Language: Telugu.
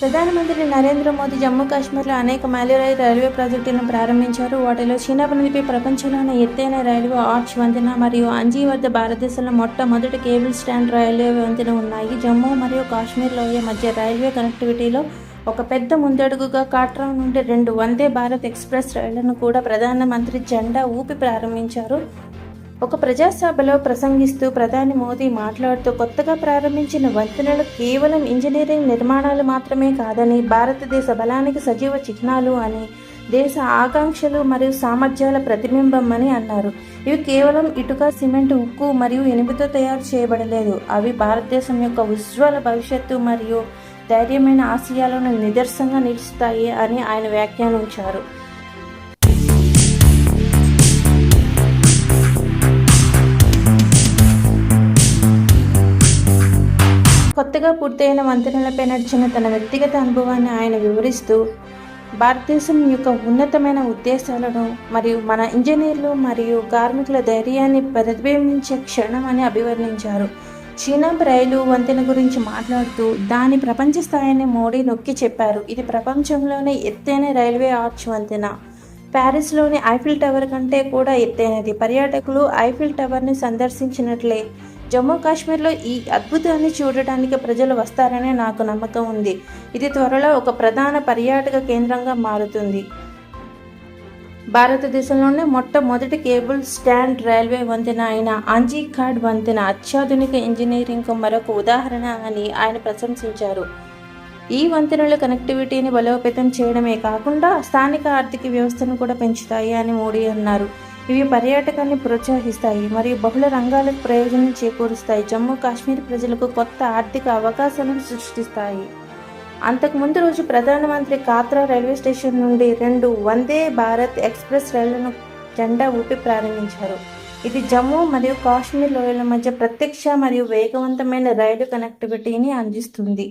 ప్రధానమంత్రి నరేంద్ర మోదీ జమ్మూ కాశ్మీర్లో అనేక మైలురాయి రైల్వే ప్రాజెక్టులను ప్రారంభించారు. వాటిలో చీనా నిలిపి ప్రపంచంలోనే ఎత్తైన రైల్వే ఆర్చ్ వంతెన మరియు అంజీ వద్ద భారతదేశంలో మొట్టమొదటి కేబుల్ స్టాండ్ రైల్వే వంతెన ఉన్నాయి. జమ్మూ మరియు కాశ్మీర్ లోయ మధ్య రైల్వే కనెక్టివిటీలో ఒక పెద్ద ముందడుగుగా కాట్రా నుండి రెండు వందే భారత్ ఎక్స్ప్రెస్ రైళ్ళను కూడా ప్రధానమంత్రి జెండా ఊపి ప్రారంభించారు. ఒక ప్రజాసభలో ప్రసంగిస్తూ ప్రధాని మోదీ మాట్లాడుతూ కొత్తగా ప్రారంభించిన వంతెనలు కేవలం ఇంజనీరింగ్ నిర్మాణాలు మాత్రమే కాదని భారతదేశ బలానికి సజీవ చిహ్నాలు అని దేశ ఆకాంక్షలు మరియు సామర్థ్యాల ప్రతిబింబం అని అన్నారు. ఇవి కేవలం ఇటుక సిమెంట్ ఉక్కు మరియు ఇనుముతో తయారు చేయబడలేదు. అవి భారతదేశం యొక్క ఉజ్వల భవిష్యత్తు మరియు ధైర్యమైన ఆశయాలను నిదర్శనంగా నిలుస్తాయి అని ఆయన వ్యాఖ్యానించారు. కొత్తగా పూర్తయిన వంతెనలపై నడిచిన తన వ్యక్తిగత అనుభవాన్ని ఆయన వివరిస్తూ భారతదేశం యొక్క ఉన్నతమైన ఉద్దేశాలను మరియు మన ఇంజనీర్లు మరియు కార్మికుల ధైర్యాన్ని ప్రతిబింబించే క్షణం అని అభివర్ణించారు. చీనా రైలు వంతెన గురించి మాట్లాడుతూ దాని ప్రపంచ స్థాయిని మోడీ నొక్కి చెప్పారు. ఇది ప్రపంచంలోనే ఎత్తైన రైల్వే ఆర్చ్ వంతెన. ప్యారిస్లోని ఐఫిల్ టవర్ కంటే కూడా ఎత్తైనది. పర్యాటకులు ఐఫిల్ టవర్ని సందర్శించినట్లే. జమ్మూ కాశ్మీర్లో ఈ అద్భుతాన్ని చూడటానికి ప్రజలు వస్తారనే నాకు నమ్మకం ఉంది. ఇది త్వరలో ఒక ప్రధాన పర్యాటక కేంద్రంగా మారుతుంది. భారతదేశంలోనే మొట్టమొదటి కేబుల్ స్టాండ్ రైల్వే వంతెన అయిన అంజీఖాడ్ వంతెన అత్యాధునిక ఇంజనీరింగ్కు మరొక ఉదాహరణ అని ఆయన ప్రశంసించారు. ఈ వంతెనల కనెక్టివిటీని బలోపేతం చేయడమే కాకుండా స్థానిక ఆర్థిక వ్యవస్థను కూడా పెంచుతాయి అని మోడీ అన్నారు. ఇవి పర్యాటకాన్ని ప్రోత్సహిస్తాయి మరియు బహుళ రంగాలకు ప్రయోజనం చేకూరుస్తాయి. జమ్మూ కాశ్మీర్ ప్రజలకు కొత్త ఆర్థిక అవకాశాలను సృష్టిస్తాయి. అంతకుముందు రోజు ప్రధానమంత్రి కాత్రా రైల్వే స్టేషన్ నుండి రెండు వందే భారత్ ఎక్స్ప్రెస్ రైళ్ళను జెండా ఊపి ప్రారంభించారు. ఇది జమ్మూ మరియు కాశ్మీర్ లోయల మధ్య ప్రత్యక్ష మరియు వేగవంతమైన రైలు కనెక్టివిటీని అందిస్తుంది.